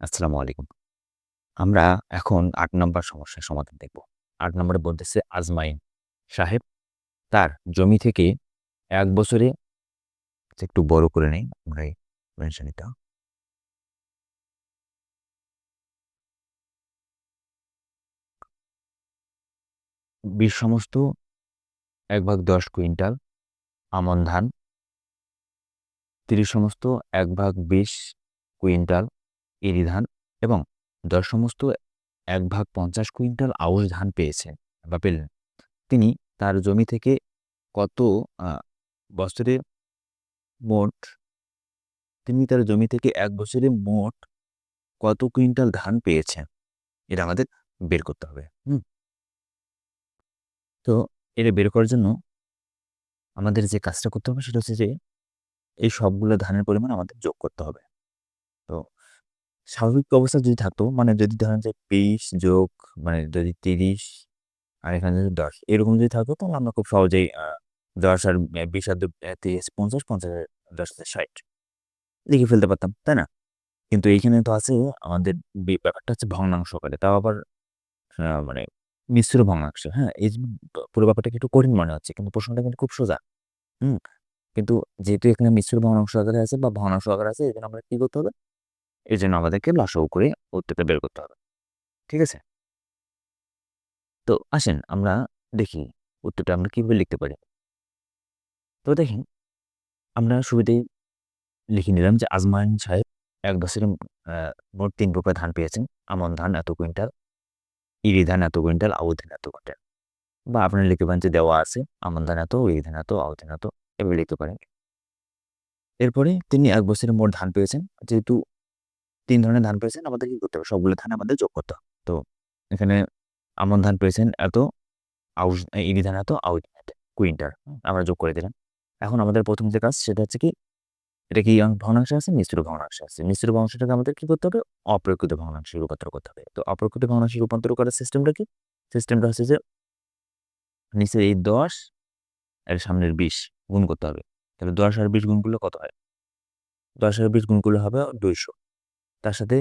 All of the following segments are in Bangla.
আসসালামু আলাইকুম। আমরা এখন আট নম্বর সমস্যার সমাধান দেখব। আট নম্বরে বলতেছে আজমাইন সাহেব, তার জমি থেকে এক বছরে আচ্ছা একটু বড় করে নেই, আমরা এই। বিশ সমস্ত, এক ভাগ ১০ কুইন্টাল আমন ধান ৩০ সমস্ত, এক ভাগ ২০ কুইন্টাল ইরি ধান এবং ১০ সমস্ত ১ ভাগ ৫০ কুইন্টাল আউশ ধান পেয়েছেন, বা পেলেন। তিনি তার জমি থেকে কত বছরে মোট, তিনি তার জমি থেকে এক বছরে মোট কত কুইন্টাল ধান পেয়েছেন? এটা আমাদের বের করতে হবে। হুম? তো এটা বের করার জন্য আমাদের যে কাজটা করতে হবে সেটা হচ্ছে যে, এই সবগুলো ধানের পরিমাণ আমাদের যোগ করতে হবে। স্বাভাবিক অবস্থা যদি থাকতো মানে যদি ধরেন যে ২০ যোগ মানে যদি ৩০ আর এখানে যদি ১০ এরকম যদি থাকতো তাহলে আমরা খুব সহজেই ১০ আর ২০ আর দু অ্যা ৩০ ৫০, ৫০ আর ১০ আছে ৬০ লিখে ফেলতে পারতাম, তাই না? কিন্তু এইখানে তো আছে আমাদের ব্যাপারটা হচ্ছে ভগ্নাংশ আকারে। তাও আবার মানে মিশ্র ভগ্নাংশ, হ্যাঁ? এই পুরো ব্যাপারটা একটু কঠিন মনে হচ্ছে কিন্তু প্রশ্নটা কিন্তু খুব সোজা। হুম? কিন্তু যেহেতু এখানে মিশ্র ভগ্নাংশ আকারে আছে বা ভগ্নাংশ আকারে আছে এজন্য আমরা কি করতে হবে? এজন্য আমাদেরকে লসাগু করে উত্তরটা বের করতে হবে। ঠিক আছে? তো আসেন আমরা দেখি উত্তরটা আমরা কীভাবে লিখতে পারি। তো দেখেন আমরা শুরুতেই লিখে নিলাম যে আজমাইন সাহেব এক আ মোট তিন প্রকার ধান পেয়েছেন। আমন ধান এত কুইন্টাল, ইরি ধান এত কুইন্টাল, আউ ধান এত কুইন্টাল। বা আপনারা লিখতে পারেন যে দেওয়া আছে আমন ধান এত, ইরি ধান এত, আউশ ধান এত এভাবে লিখতে পারেন। এরপরে তিনি এক বছরে মোট ধান পেয়েছেন। যেহেতু ৩ ধরনের ধান পেয়েছেন আমাদের কি করতে হবে? সবগুলো ধান আমাদের যোগ করতে হবে। তো এখানে আমন ধান পেয়েছেন এত, আউশ ইরি ধান এত, আউশ কুইন্টার আমরা যোগ করে দিলাম। এখন আমাদের প্রথম যে কাজ সেটা হচ্ছে কি এটা কি ভগ্নাংশে আছে? মিশ্র ভগ্নাংশে আছে। মিশ্র ভগ্নাংশটাকে আমাদের কি করতে হবে? অপ্রকৃত ভগ্নাংশে রূপান্তর করতে হবে। তো অপ্রকৃত ভগ্নাংশে রূপান্তর করার সিস্টেমটা কি? সিস্টেমটা হচ্ছে যে নিচের এই ১০ আর সামনের ২০ গুণ করতে হবে। তাহলে ১০ আর ২০ গুণ করলে কত হয়? ১০ আর ২০ গুণ করলে হবে ২০০। তার সাথে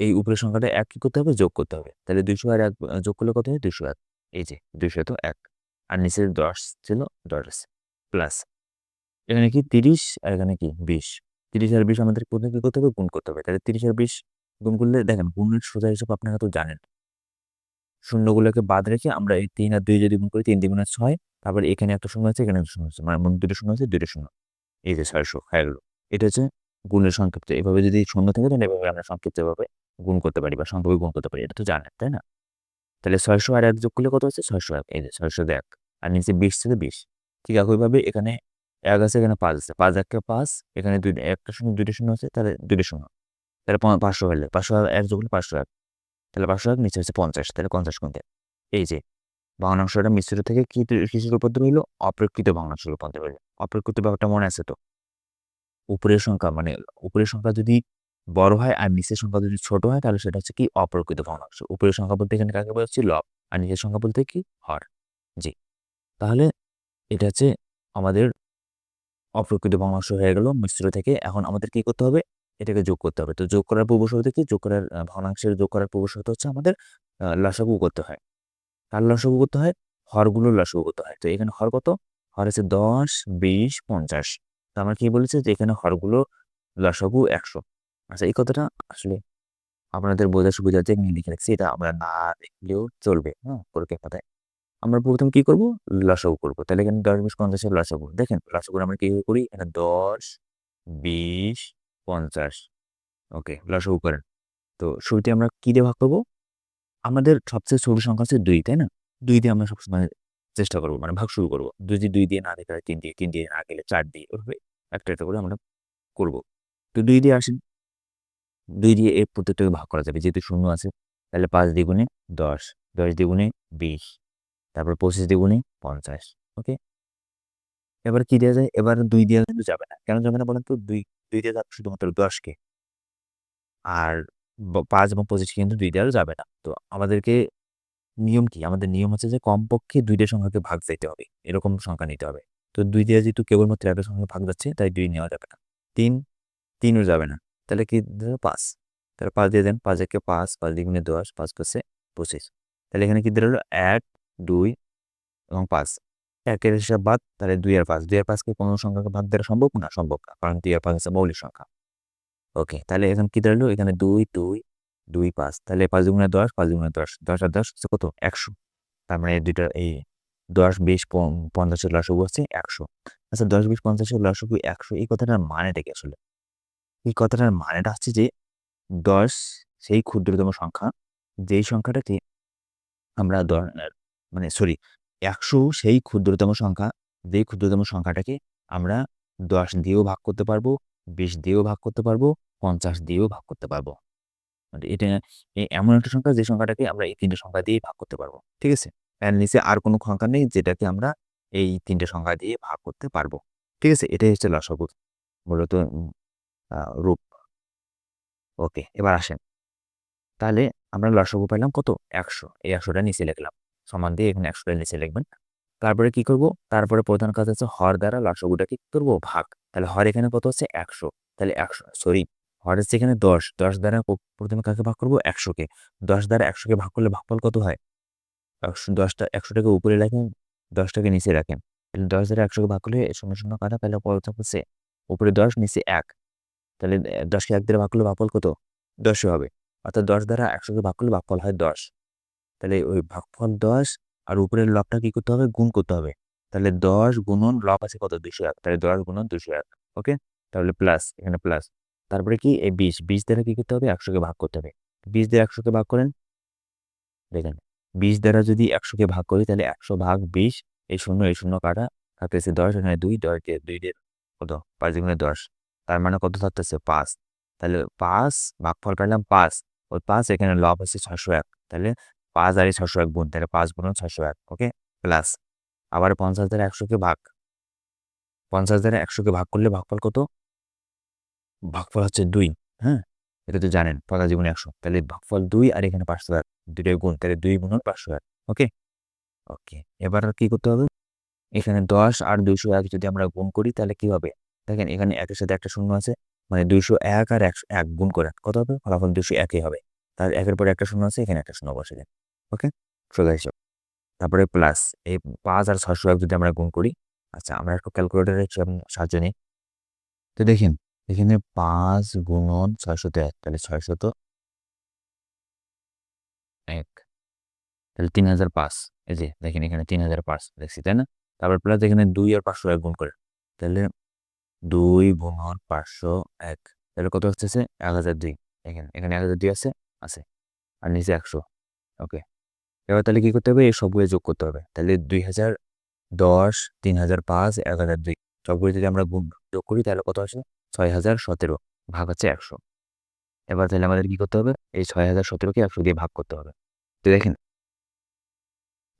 এই উপরের সংখ্যাটা এক কি করতে হবে? যোগ করতে হবে। তাহলে ২০০ আর এক যোগ করলে কত হয়? ২০১ এই যে ২০০ ১ আর নিচের 10 ছিল 10 আছে প্লাস এখানে কি ৩০ আর এখানে কি ২০ ৩০ আর ২০ আমাদের প্রথমে কি করতে হবে? গুণ করতে হবে। তাহলে ৩০ আর ২০ গুণ করলে দেখেন গুণের সোজা হিসাব আপনারা তো জানেন। শূন্যগুলোকে বাদ রেখে আমরা এই তিন আর দুই যদি গুণ করি ৩ দ্বিগুণে ৬ তারপর এখানে একটা শূন্য আছে, এখানে একটা শূন্য আছে। মানে দুটো শূন্য আছে, দুটো শূন্য। এই যে ৬০০ হয়ে গেল। এটা হচ্ছে গুণের সংক্ষিপ্ত। এভাবে যদি শূন্য থাকে তাহলে এভাবে আমরা সংক্ষিপ্তভাবে গুণ করতে পারি বা সংখ্যাকে গুণ করতে পারি। এটা তো জানেন, তাই না? তাহলে ৬০০ আর এক যোগ করলে কত হচ্ছে? ৬০১ এই যে ৬০০ ১ আর নিচে ২০ ছিল ২০ ঠিক একইভাবে এখানে এক আছে এখানে পাঁচ আছে। ৫ ১ পাঁচ ৫ এখানে ২ একটা শূন্য ২ টা শূন্য আছে তাহলে ২ টা শূন্য। তাহলে পাঁচশো ৫০০ হইলে ৫০০ আর ১ যোগ করলে ৫০১ তাহলে ৫০১ নিচে হচ্ছে ৫০ তাহলে ৫০ কুইন্টাল। এই যে ভগ্নাংশটা মিশ্র থেকে কি কিসে রূপান্তর হইল? অপ্রকৃত ভগ্নাংশে রূপান্তর হইল। অপ্রকৃত ব্যাপারটা মনে আছে তো? উপরের সংখ্যা মানে উপরের সংখ্যা যদি বড় হয় আর নিচের সংখ্যা যদি ছোট হয় তাহলে সেটা হচ্ছে কি? অপ্রকৃত ভগ্নাংশ। উপরের সংখ্যা বলতে এখানে কাকে বোঝাচ্ছি? লব। আর নিচের সংখ্যা বলতে কি? হর। জি। তাহলে এটা হচ্ছে আমাদের অপ্রকৃত ভগ্নাংশ হয়ে গেল মিশ্র থেকে। এখন আমাদের কি করতে হবে? এটাকে যোগ করতে হবে। তো যোগ করার পূর্ব শর্ত কি? যোগ করার ভগ্নাংশের যোগ করার পূর্ব হচ্ছে আমাদের লসাগু করতে হয়। কার লসাগু করতে হয়? হরগুলোর লসাগু করতে হয়। তো এখানে হর কত? হর আছে ১০, ২০, ৫০ তো আমরা কি বলেছে যে এখানে হরগুলো লসাগু ১০০ আচ্ছা এই কথাটা আসলে আপনাদের বোঝার সুবিধার্থে এখানে লিখে রাখছি। এটা আমরা না লিখলেও চলবে, হ্যাঁ? পরীক্ষার খাতায়। আমরা প্রথম কি করব? লসাগু করব। তাহলে এখানে ১০, ২০, ৫০ এর লসাগু। দেখেন লসাগুর আমরা কীভাবে করি? এখানে দশ বিশ পঞ্চাশ ওকে লসাগু করেন। তো শুরুতে আমরা কী দিয়ে ভাগ করব আমাদের সবচেয়ে ছোট সংখ্যা হচ্ছে দুই তাই না? দুই দিয়ে আমরা সবসময় চেষ্টা করব মানে ভাগ শুরু করব। যদি দুই দিয়ে না দেখে হয় ৩ দিয়ে, তিন দিয়ে না গেলে চার দিয়ে ওইভাবে একটা, একটা করে আমরা করব। তো ২ দিয়ে আসেন। দুই দিয়ে এর প্রত্যেকটাকে ভাগ করা যাবে। যেহেতু শূন্য আছে তাহলে ৫ দ্বিগুণে ১০, ১০ দ্বিগুণে ২০ তারপর ২৫ দ্বিগুণে ৫০ ওকে? এবার কি দেওয়া যায়? এবার ২ দেয়া কিন্তু যাবে না। কেন যাবে না বলেন তো? ২, ২ দিয়ে যাবে শুধুমাত্র দশকে আর পাঁচ ৫ এবং ২৫ কে কিন্তু দুই দেওয়া যাবে না। তো আমাদেরকে নিয়ম কি? আমাদের নিয়ম হচ্ছে যে কমপক্ষে দুইটা সংখ্যাকে ভাগ যাইতে হবে। এরকম সংখ্যা নিতে হবে। তো দুই দিয়ে যেহেতু কেবলমাত্র একটা সংখ্যা ভাগ যাচ্ছে, তাই দুই নেওয়া যাবে না। তিন, তিনও যাবে না। তাহলে কি পাঁচ তাহলে পাঁচ দিয়ে দেন, পাঁচ একে পাঁচ পাঁচ দ্বিগুণে দশ, পাঁচ পাশে পঁচিশ তাহলে এখানে কি দাঁড়াল এক, দুই এবং পাঁচ একের হিসাব বাদ, তাহলে দুই আর পাঁচ দুই আর পাঁচকে কোনো সংখ্যাকে ভাগ দেওয়া সম্ভব না সম্ভব না, কারণ দুই আর পাঁচ হচ্ছে মৌলিক সংখ্যা ওকে, তাহলে এখানে কি দাঁড়াল এখানে দুই দুই দুই, পাঁচ, তাহলে পাঁচ দুগুণে দশ, পাঁচ দুগুণে দশ দশ আর দশ হচ্ছে কত? একশো। তার মানে দুইটা এই দশ, বিশ পঞ্চাশের লসগু হচ্ছে একশো। আচ্ছা দশ, বিশ, পঞ্চাশের লসগু একশো, এই কথাটার মানেটা কি আসলে? এই কথাটার মানেটা হচ্ছে যে দশ, সেই ক্ষুদ্রতম সংখ্যা, যেই সংখ্যাটাকে আমরা মানে সরি, একশো, সেই ক্ষুদ্রতম সংখ্যা, যেই ক্ষুদ্রতম সংখ্যাটাকে আমরা দশ দিয়েও ভাগ করতে পারব, বিশ দিয়েও ভাগ করতে পারব, পঞ্চাশ দিয়েও ভাগ করতে পারব। এটা এ- এমন একটা সংখ্যা যে সংখ্যাটাকে আমরা এই তিনটে সংখ্যা দিয়ে ভাগ করতে পারব, ঠিক আছে? এর নিচে আর কোনো সংখ্যা নেই যেটাকে আমরা এই তিনটে সংখ্যা দিয়ে ভাগ করতে পারব, ঠিক আছে? এটাই হচ্ছে লসগু মূলত রূপ। ওকে, এবার আসেন। তাহলে আমরা লসগু পেলাম কত? একশো। এই একশোটা নিচে লিখলাম। সমান দিয়ে এখানে একশোটা নিচে লিখবেন। তারপরে কি করব? তারপরে প্রধান কাজ হচ্ছে হর দ্বারা লসগুটা কি করব? ভাগ। তাহলে হর এখানে কত হচ্ছে? একশো। তাহলে একশো, সরি হর হচ্ছে এখানে দশ। দশ দ্বারা প্রথমে কাকে ভাগ করব? একশোকে। দশ দ্বারা একশোকে ভাগ করলে ভাগফল কত হয়? একশো দশটা একশোটাকে উপরে রাখেন, দশটাকে নিচে রাখেন। তাহলে দশ দ্বারা একশোকে ভাগ করলে শূন্য শূন্য কাটা, তাহলে প্রথম হচ্ছে উপরে দশ, নিচে এক। তাহলে দশকে এক দ্বারা ভাগ করলে ভাগফল কত? দশই হবে। অর্থাৎ দশ দ্বারা একশোকে ভাগ করলে ভাগফল হয় দশ। তাহলে ওই ভাগফল দশ আর উপরের লবটা কি করতে হবে? গুণ করতে হবে। তাহলে দশ গুণন লব আছে কত? দুশো এক। তাহলে দশ গুণন দুশো এক। ওকে? তাহলে প্লাস এখানে প্লাস তারপরে কি? এই বিশ বিশ দ্বারা কি করতে হবে? একশোকে ভাগ করতে হবে। বিশ দ্বারা একশোকে ভাগ করেন। দেখেন, বিশ দ্বারা যদি একশোকে ভাগ করি, তাহলে একশো ভাগ বিশ, এই শূন্য এই শূন্য কাটা থাকতেছে দশ, এখানে দুই দশ দিয়ে দুই দিয়ে কত? পাঁচ দুগুণে দশ। তার মানে কত থাকতেছে? পাঁচ। তাহলে পাঁচ ভাগফল পেলাম পাঁচ। ওই পাঁচ এখানে লব হচ্ছে ছশো এক। তাহলে পাঁচ আর এই ছশো এক গুণ, তাহলে পাঁচ গুণ ছশো এক, ওকে? প্লাস আবার পঞ্চাশ দ্বারা একশোকে ভাগ। পঞ্চাশ দ্বারা একশোকে ভাগ করলে ভাগফল কত? ভাগফল হচ্ছে দুই হ্যাঁ? এটা তো জানেন পঞ্চাশ জীবনে একশো। তাহলে ভাগফল দুই আর এখানে পাঁচশো এক দুটোই গুণ, তাহলে দুই গুণ পাঁচশো এক ওকে? ওকে, এবার কি করতে হবে? এখানে দশ আর দুইশো এক যদি আমরা গুণ করি, তাহলে কি হবে? দেখেন, এখানে একের সাথে একটা শূন্য আছে মানে দুইশো এক আর একশো এক গুণ করে, কত হবে? ফলাফল দুইশো একই হবে। তার একের পরে একটা শূন্য আছে, এখানে একটা শূন্য বসে দেন ওকে? সোজা হিসাব তারপরে প্লাস এই পাঁচ আর ছশো এক যদি আমরা গুণ করি আচ্ছা আমরা একটু ক্যালকুলেটারের সাহায্য নিই। তো দেখেন এখানে পাঁচ গুণন ছয়শত এক তাহলে ছয়শত এক। তাহলে তিন হাজার পাঁচ, এই যে দেখেন এখানে তিন হাজার পাঁচ দেখছি, তাই না? তারপর প্লাস এখানে দুই আর পাঁচশো এক গুণ করে, তাহলে দুই গুণন পাঁচশো এক, তাহলে কত হচ্ছে এক হাজার দুই এখানে এখানে এক হাজার দুই আছে আছে, আর নিচে একশো ওকে এবার তাহলে কি করতে হবে? এই সবগুলো যোগ করতে হবে, তাহলে দুই হাজার দশ, তিন হাজার পাঁচ, এক হাজার দুই সবগুলো যদি আমরা যোগ করি তাহলে কত আসে? ছয় হাজার সতেরো ভাগ হচ্ছে একশো। এবার তাহলে আমাদের কি করতে হবে? এই ছয় হাজার সতেরোকে একশো দিয়ে ভাগ করতে হবে। তো দেখেন,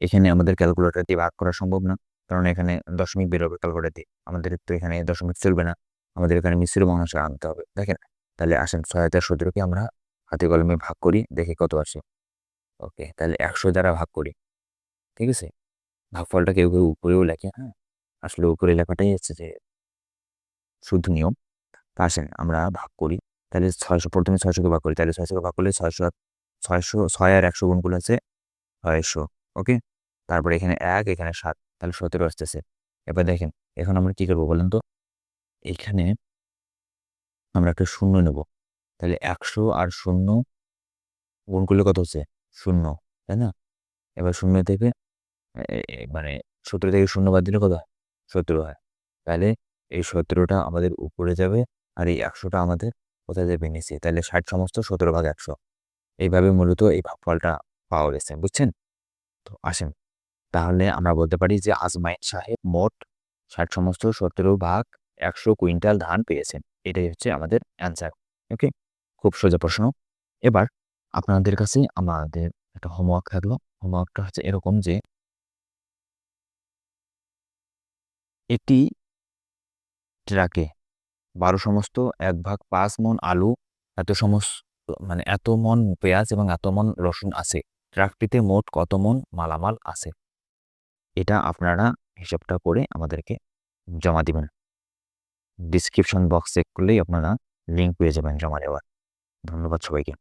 এখানে আমাদের ক্যালকুলেটার দিয়ে ভাগ করা সম্ভব না, কারণ এখানে দশমিক বেরোবে ক্যালকুলেটার দিয়ে। আমাদের তো এখানে দশমিক চলবে না, আমাদের এখানে মিশ্র ভগ্নাংশ আনতে হবে। দেখেন, তাহলে আসেন ছয় হাজার সতেরোকে আমরা হাতে কলমে ভাগ করি, দেখি কত আসে। ওকে, তাহলে একশো দ্বারা ভাগ করি। ঠিক আছে? ভাগফলটা কেউ কেউ উপরেও লেখে হ্যাঁ? আসলে উপরে লেখাটাই হচ্ছে যে শুদ্ধ নিয়ম। আসেন আমরা ভাগ করি, তাহলে ছয়শো, প্রথমে ছয়শোকে ভাগ করি, তাহলে ছয়শোকে ভাগ করলে ছয়শো ছয়শো, ছয় আর একশো গুণ করলে আছে ছয়শো, ওকে? তারপরে এখানে এক, এখানে সাত, তাহলে সতেরো আসতেছে। এবার দেখেন, এখন আমরা কী করব বলেন তো? এখানে আমরা একটা শূন্য নেব, তাহলে একশো আর শূন্য গুণ করলে কত হচ্ছে? শূন্য, তাই না? এবার শূন্য থেকে মানে সতেরো থেকে শূন্য বাদ দিলে কত হয়? সতেরো হয়। তাহলে এই সতেরোটা আমাদের উপরে যাবে আর এই একশোটা আমাদের কোথায় যাবে নিচে? তাহলে ষাট সমস্ত সতেরো ভাগ একশো। এইভাবে মূলত এই ভাগফলটা পাওয়া গেছে, বুঝছেন? তো আসেন, তাহলে আমরা বলতে পারি যে আজমাইন সাহেব মোট ষাট সমস্ত সতেরো ভাগ একশো কুইন্টাল ধান পেয়েছেন। এটাই হচ্ছে আমাদের অ্যান্সার, ওকে? খুব সোজা প্রশ্ন। এবার আপনাদের কাছে আমাদের একটা হোমওয়ার্ক থাকল। হোমওয়ার্কটা হচ্ছে এরকম যে একটি ট্রাকে বারো সমস্ত, এক ভাগ পাঁচ মন আলু, এত সমস্ত মানে এত মন পেঁয়াজ এবং এত মন রসুন আছে। ট্রাকটিতে মোট কত মন মালামাল আছে? এটা আপনারা হিসাবটা করে আমাদেরকে জমা দিবেন। ডিসক্রিপশন বক্স চেক করলেই আপনারা লিঙ্ক পেয়ে যাবেন জমা দেওয়ার। ধন্যবাদ সবাইকে।